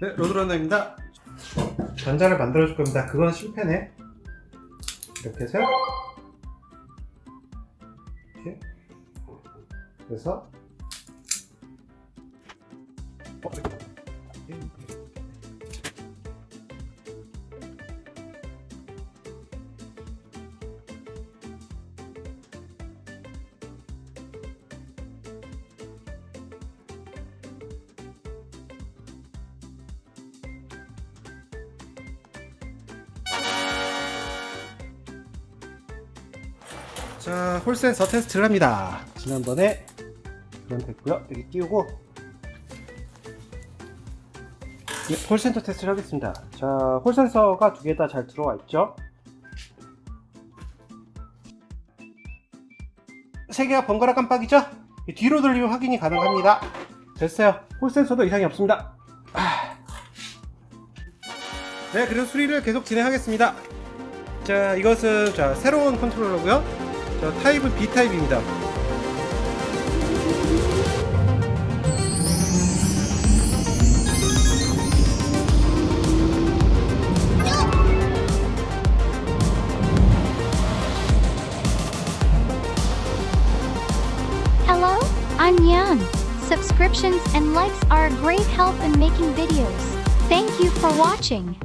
네, 로드런너입니다. 전자를 만들어줄 겁니다. 그건 실패네. 이렇게 해서 이렇게 그래서 어, 자, 홀 센서 테스트를 합니다. 지난번에 그건 됐고요. 여기 끼우고 이홀 센서 테스트를 하겠습니다. 자, 홀 센서가 두 개 다 잘 들어와 있죠? 세 개가 번갈아 깜빡이죠? 이 뒤로 돌리면 확인이 가능합니다. 됐어요. 홀 센서도 이상이 없습니다. 아. 네, 그래서 수리를 계속 진행하겠습니다. 자, 이것은 자, 새로운 컨트롤러고요. 자, 타입은 B 타입입니다. Hello, I'm Yan. Subscriptions and likes are a great help in making videos. Thank you for watching.